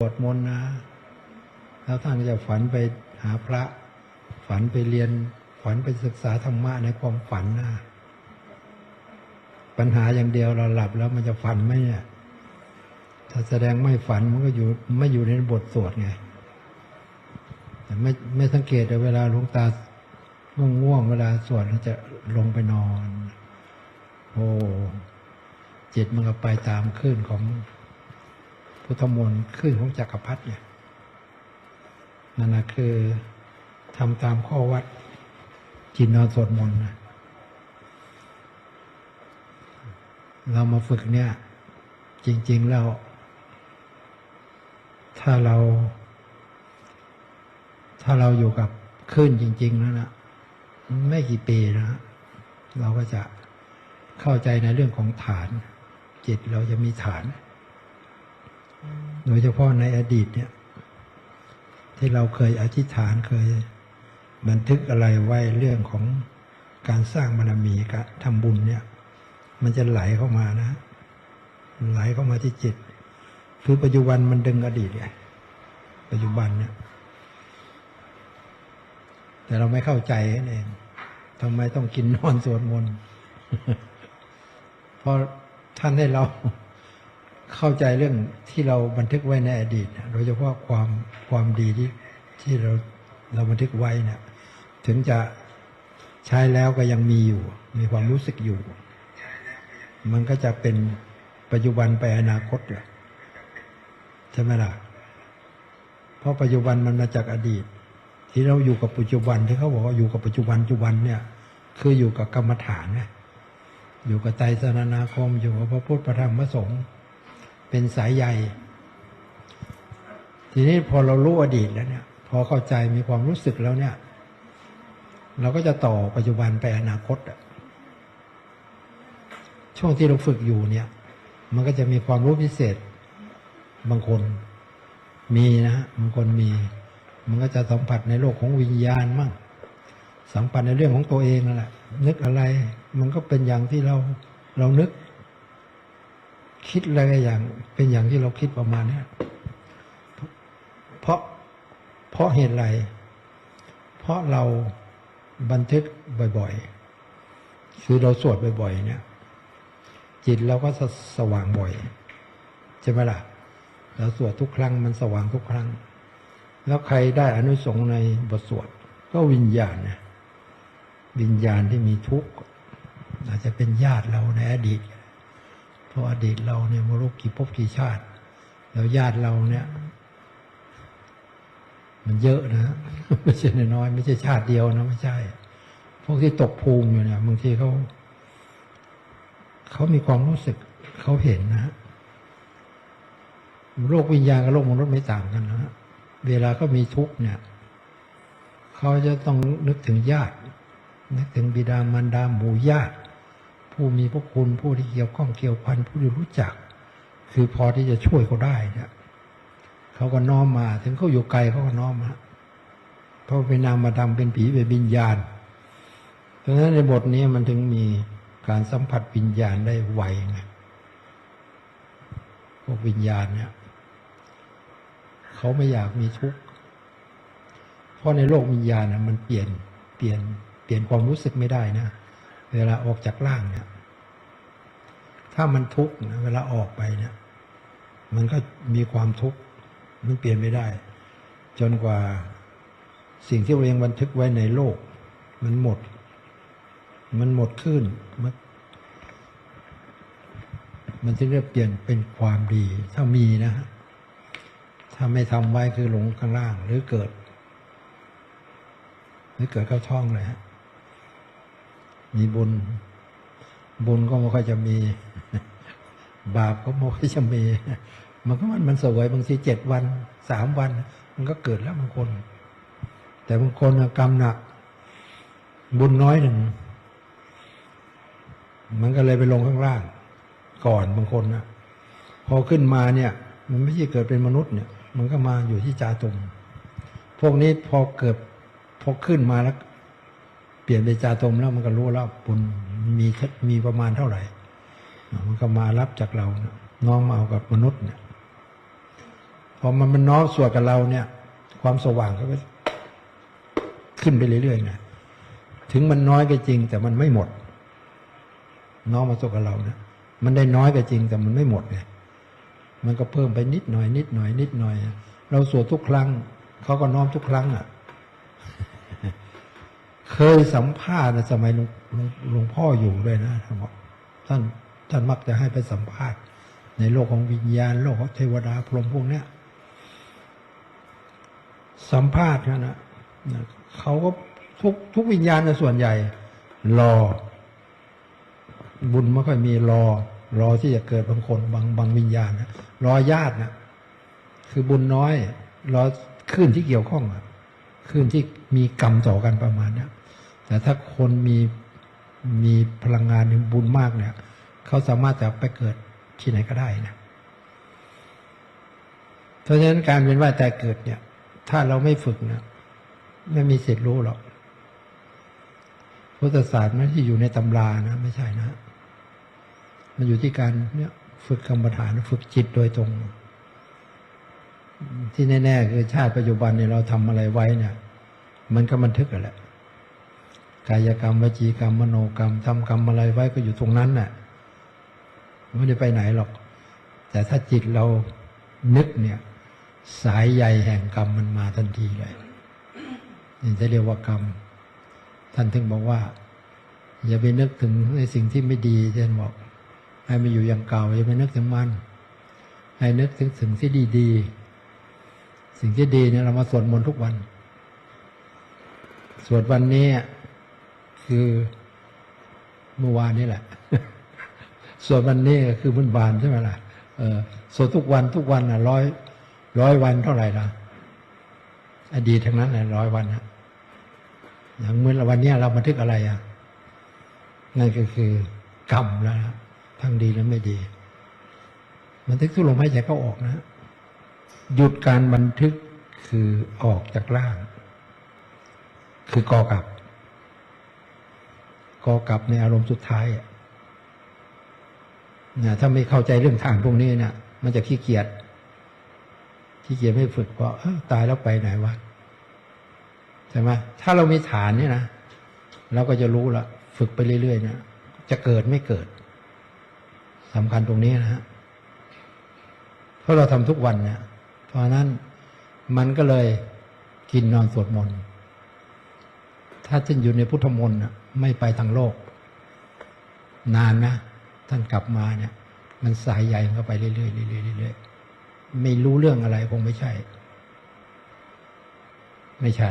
สวดมนต์นะ แล้วท่านจะฝันไปหาพระ ฝันไปเรียน ฝันไปศึกษาธรรมะในความฝันนะ ปัญหาอย่างเดียวเราหลับแล้วมันจะฝันไหมเนี่ย ถ้าแสดงไม่ฝันมันก็อยู่ไม่อยู่ในบทสวดไง แต่ไม่ไม่สังเกตเวลาลวงตาง่วงๆเวลาสวดมันจะลงไปนอน โอ้จิตมันก็ไปตามคลื่นของ พุทธมนต์คลื่นของจักรพรรดิเนี่ยนั่นนะคือทำตามข้อวัดจิตนอนสวดมนต์นะเรามาฝึกเนี่ย จริง ๆ แล้ว ถ้าเรา ถ้าเราอยู่กับคลื่นจริง ๆ แล้วนะไม่กี่ปีนะ เราก็จะเข้าใจในเรื่องของฐาน จิตเราจะมีฐาน โดยเฉพาะในอดีตเนี่ย ที่เราเคยอธิษฐานเคย บันทึกอะไรไว้เรื่องของการสร้างบารมีการทำบุญเนี่ย มันจะไหลเข้ามานะ ไหลเข้ามาที่จิต คือปัจจุบันมันดึงอดีตไงปัจจุบันเนี่ย แต่เราไม่เข้าใจนั่นเองทำไมต้องกินนอนสวดมนต์เพราะท่านให้เรา เข้าใจเรื่องที่เราบันทึกไว้ในอดีตโดยเฉพาะความความดีที่ที่เราเราบันทึกไว้เนี่ยถึงจะใช้แล้วก็ยังมีอยู่ มีความรู้สึกอยู่ มันก็จะเป็นปัจจุบันไปอนาคตเลยใช่ไหมล่ะเพราะปัจจุบันมันมาจากอดีต ที่เราอยู่กับปัจจุบันที่เขาบอกว่าอยู่กับปัจจุบันปัจจุบันเนี่ย คืออยู่กับกรรมฐานเนี่ยอยู่กับไตรสรณาคมอยู่กับพระพุทธพระธรรมพระสงฆ์ เป็นสายใยทีนี้พอเรารู้อดีตแล้วเนี่ย พอเข้าใจมีความรู้สึกแล้วเนี่ย เราก็จะต่อปัจจุบันไปอนาคตอะช่วงที่เราฝึกอยู่เนี่ย มันก็จะมีความรู้พิเศษ บางคนมีนะบางคนมี มันก็จะสัมผัสในโลกของวิญญาณมั่งสัมผัสในเรื่องของตัวเองนั่นแหละนึกอะไร มันก็เป็นอย่างที่เราเรานึก คิดอะไรอย่าง เป็นอย่างที่เราคิดประมาณเนี้ยเพราะเพราะเหตุไร เพราะเราบันทึกบ่อยๆ คือเราสวดบ่อยๆ เนี่ย จิตเราก็สสว่างบ่อย ใช่ไหมล่ะ เราสวดทุกครั้งมันสว่างทุกครั้ง แล้วใครได้อนุสงส์ในบทสวด ก็วิญญาณเนี่ยวิญญาณที่มีทุกข์อาจจะเป็นญาติเราในอดีต ราะอดีตเราเนี่ยมรุกกี่ภพกี่ชาติ แล้วญาติเราเนี่ย มันเยอะนะไม่ใช่น้อยไม่ใช่ชาติเดียวนะไม่ใช่ พวกที่ตกภูมิอยู่เนี่ยบางทีเขาเขามีความรู้สึกเขาเห็นนะโลกวิญญาณกับโลกมนุษย์ไม่ต่างกันนะเวลาเขามีทุกข์เนี่ยเขาจะต้องนึกถึงญาติ นึกถึงบิดามารดาหมู่ญาติ ผู้มีพระคุณผู้ที่เกี่ยวข้องเกี่ยวพันผู้ที่รู้จัก คือพอที่จะช่วยเขาได้เนี่ยเขาก็น้อมมา ถึงเขาอยู่ไกลเขาก็น้อมมาเพราะเป็นนามธรรมเป็นผีเป็นวิญญาณเพราะฉะนั้นในบทนี้มันถึงมีการสัมผัสวิญญาณได้ไวไงพวกวิญญาณเนี่ยเขาไม่อยากมีทุกข์เพราะในโลกวิญญาณนะมันเปลี่ยนเปลี่ยนเปลี่ยนความรู้สึกไม่ได้นะ เวลาออกจากร่างเนี่ย ถ้ามันทุกข์นะเวลาออกไปเนี่ย มันก็มีความทุกข์มันเปลี่ยนไม่ได้ จนกว่าสิ่งที่เราเองบันทึกไว้ในโลก มันหมด มันหมดขึ้นมันมันจะเรียกเปลี่ยนเป็นความดี ถ้ามีนะฮะถ้าไม่ทำไว้คือหลงข้างล่างหรือเกิด หรือเกิดเข้าช่องเลยฮะ มีบุญ บุญก็ไม่ค่อยจะมี บาปก็ไม่ค่อยจะมี มันก็มันมันสวยบางทีเจ็ดวันสามวัน มันก็เกิดแล้วบางคน แต่บางคนกรรมหนัก บุญน้อยหนึ่ง มันก็เลยไปลงข้างล่าง ก่อนบางคนนะพอขึ้นมาเนี่ย มันไม่ใช่เกิดเป็นมนุษย์เนี่ย มันก็มาอยู่ที่จาตุมพวกนี้พอเกิดพอขึ้นมาแล้ว ปลี่ยนเป็นจาตมแล้วมันก็รู้แล้วบุญมีมีประมาณเท่าไหร่ มันก็มารับจากเรานะน้อมเอากับมนุษย์เนี่ยพอมันมันน้อมสวดกับเราเนี่ย ความสว่างก็ขึ้นไปเรื่อยๆนะถึงมันน้อยก็จริง แต่มันไม่หมด น้อมมาสวดกับเรานะมันได้น้อยก็จริงแต่มันไม่หมดไงมันก็เพิ่มไปนิดหน่อย นิดหน่อย นิดหน่อย เราสวดทุกครั้งเขาก็น้อมทุกครั้งอะ เคยสัมภาษณ์นะสมัยหลวงงงพ่ออยู่ด้วยนะท่านบอกท่านท่านมักจะให้ไปสัมภาษณ์ ในโลกของวิญญาณ โลกของเทวดาพรหมพวกเนี้ยสัมภาษณ์นะนะเขาก็ทุกทุกวิญญาณนะส่วนใหญ่ รอ บุญไม่ค่อยมีรอ รอที่จะเกิดบางคนบางบางวิญญาณนะรอญาตินะคือบุญน้อย รอขึ้นที่เกี่ยวข้องอะขึ้นที่มีกรรมต่อกันประมาณเนี้ย แต่ถ้าคนมีมีพลังงานมีบุญมากเนี่ย เขาสามารถจะไปเกิดที่ไหนก็ได้นะเพราะฉะนั้นการเป็นว่าแต่เกิดเนี่ย ถ้าเราไม่ฝึกเนะไม่มีสิทธิ์รู้หรอกพุทธศาสตร์ไม่ที่อยู่ในตำรานะ ไม่ใช่นะ มันอยู่ที่การเนี่ยฝึกกรรมฐานฝึกจิตโดยตรง ที่แน่ๆคือชาติปัจจุบันเนี่ยเราทำอะไรไว้เนี่ย มันก็บันทึกกันแหละ กายกรรมวจีกรรมมโนกรรมทำกรรมอะไรไว้ก็อยู่ตรงนั้นน่ะไม่ได้ไปไหนหรอก แต่ถ้าจิตเรานึกเนี่ย สายใยแห่งกรรมมันมาทันทีเลยนี่จะเรียกว่ากรรม ท่านถึงบอกว่า อย่าไปนึกถึงในสิ่งที่ไม่ดีเช่นบอก ให้มันอยู่อย่างเก่าอย่าไปนึกถึงมัน ให้นึกถึงสิ่งที่ดีๆสิ่งที่ดีเนี่ยเรามาสวดมนต์ทุกวันสวดวันนี้ คือเมื่อวานนี่แหละ ส่วดวันนี้คือมันบานใช่ไหมล่ะเออสวดทุกวันทุกวันอะร้อยร้อยวันเท่าไหร่ล่ะ อดีตทั้งนั้นเลยร้อยวันนะอย่างเมื่อวันนี้เราบันทึกอะไรอะนั่นก็คือกรรมแล้วทั้งดีและไม่ดี บันทึกทุกลมหายใจเข้าออกนะ หยุดการบันทึกคือออกจากร่าง คือกอกับ กอกับในอารมณ์สุดท้ายนะถ้าไม่เข้าใจเรื่องทางพวกนี้เนะี่ยมันจะขี้เกียจขี้เกียจไม่ฝึกเพราะเอ้าตายแล้วไปไหนวะใช่ไหมถ้าเรามีฐานเนี่ยนะเราก็จะรู้ละฝึกไปเรื่อยๆเนี่ยจะเกิดไม่เกิดสำคัญตรงนี้นะฮะเพราะเราทำทุกวันเนี่ยเพราะฉะนั้นมันก็เลยกินนอนสวดมนต์ ถ้าท่านอยู่ในพุทธมนต์ไม่ไปทางโลก นานนะ ท่านกลับมาเนี่ย มันสายใหญ่เข้าไปเรื่อยๆเรื่อยๆเรื่อยๆไม่รู้เรื่องอะไรคงไม่ใช่ ไม่ใช่